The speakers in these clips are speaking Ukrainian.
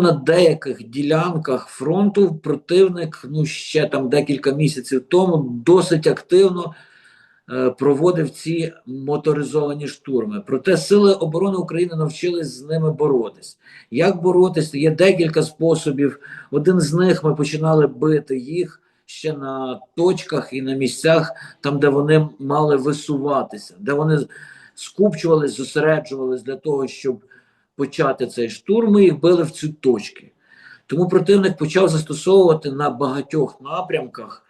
на деяких ділянках фронту противник, ну ще там декілька місяців тому, досить активно е, проводив ці моторизовані штурми. Проте Сили оборони України навчились з ними боротись. Як боротись? Є декілька способів. Один з них ми починали бити їх ще на точках і на місцях, там, де вони мали висуватися, де вони скупчувались, зосереджувались для того, щоб почати цей штурм, ми їх били в ці точки. Тому противник почав застосовувати на багатьох напрямках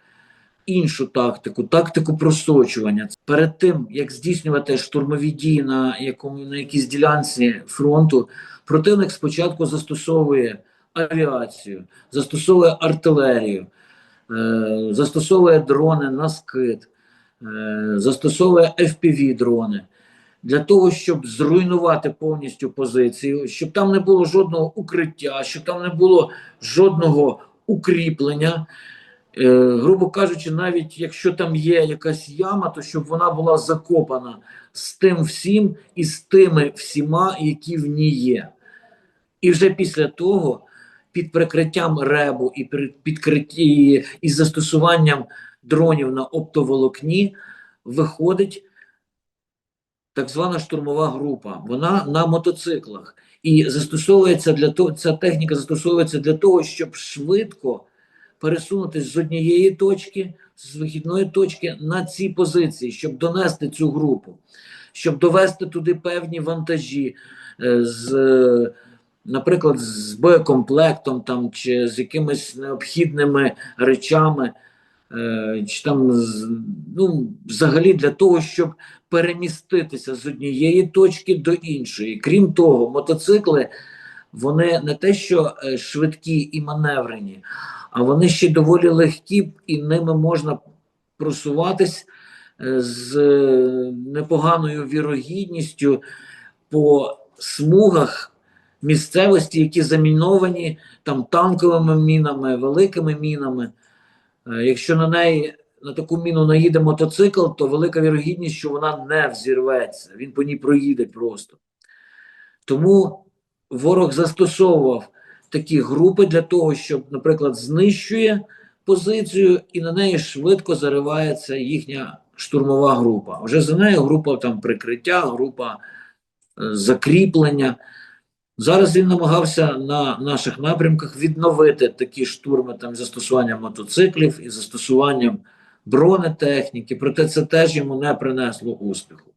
іншу тактику, тактику просочування. Перед тим, як здійснювати штурмові дії на, якому, на якійсь ділянці фронту, противник спочатку застосовує авіацію, застосовує артилерію, е, застосовує дрони на скид, е, застосовує FPV-дрони для того, щоб зруйнувати повністю позицію, щоб там не було жодного укриття, щоб там не було жодного укріплення. Е, грубо кажучи, навіть якщо там є якась яма, то щоб вона була закопана з тим всім і з тими всіма, які в ній є. І вже після того, під прикриттям ребу і підкритті із застосуванням дронів на оптоволокні, виходить так звана штурмова група. Вона на мотоциклах. І застосовується для того, ця техніка застосовується для того, щоб швидко пересунутися з однієї точки, з вихідної точки на ці позиції, щоб донести цю групу, щоб довести туди певні вантажі е, з, наприклад, з боєкомплектом там, чи з якимись необхідними речами, чи там ну, взагалі для того, щоб переміститися з однієї точки до іншої. Крім того, мотоцикли вони не те, що е, швидкі і маневрені, а вони ще доволі легкі, і ними можна просуватись е, з е, непоганою вірогідністю по смугах місцевості, які заміновані там танковими мінами, великими мінами. Е, Якщо на неї на таку міну наїде мотоцикл, то велика вірогідність, що вона не взірветься, він по ній проїде просто. Тому ворог застосовував такі групи для того, щоб, наприклад, знищує позицію і на неї швидко заривається їхня штурмова група. Вже за нею група там прикриття, група е, закріплення. Зараз він намагався на наших напрямках відновити такі штурми там застосуванням мотоциклів і застосуванням бронетехніки, проте це теж йому не принесло успіху.